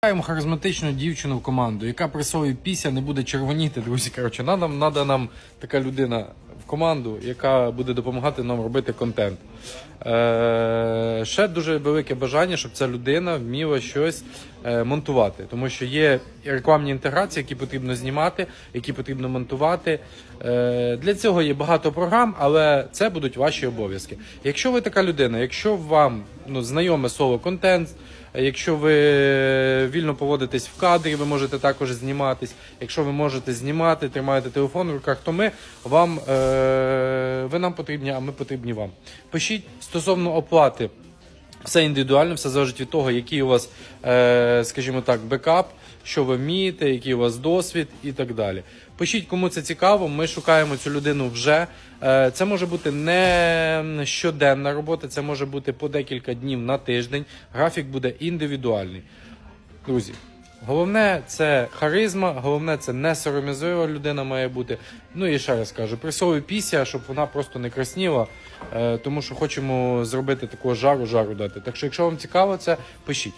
Шукаємо харизматичну дівчину в команду, яка при слові піся не буде червоніти, друзі. Коротше, надо, надо нам така людина в команду, яка буде допомагати нам робити контент. Е, ще дуже велике бажання, щоб ця людина вміла щось е, монтувати, тому що є рекламні інтеграції, які потрібно знімати, які потрібно монтувати. Е, для цього є багато програм, але це будуть ваші обов'язки. Якщо ви така людина, якщо вам ну, знайоме слово контент. Якщо ви вільно поводитесь в кадрі, ви можете також зніматись. Якщо ви можете знімати, тримаєте телефон в руках, то ми вам е, нам потрібні, а ми потрібні вам. Пишіть стосовно оплати. Все індивідуально, все залежить від того, який у вас, е, скажімо так, бекап, що ви вмієте, який у вас досвід і так далі. Пишіть, кому це цікаво. Ми шукаємо цю людину вже. Е, це може бути не щоденна робота, це може бути по декілька днів на тиждень. Графік буде індивідуальний. Друзі, головне це харизма, головне це не сором'язлива людина має бути. Ну і ще раз кажу, присовую після, щоб вона просто не красніла, е, тому що хочемо зробити такого жару, жару дати. Так що, якщо вам цікаво, це пишіть.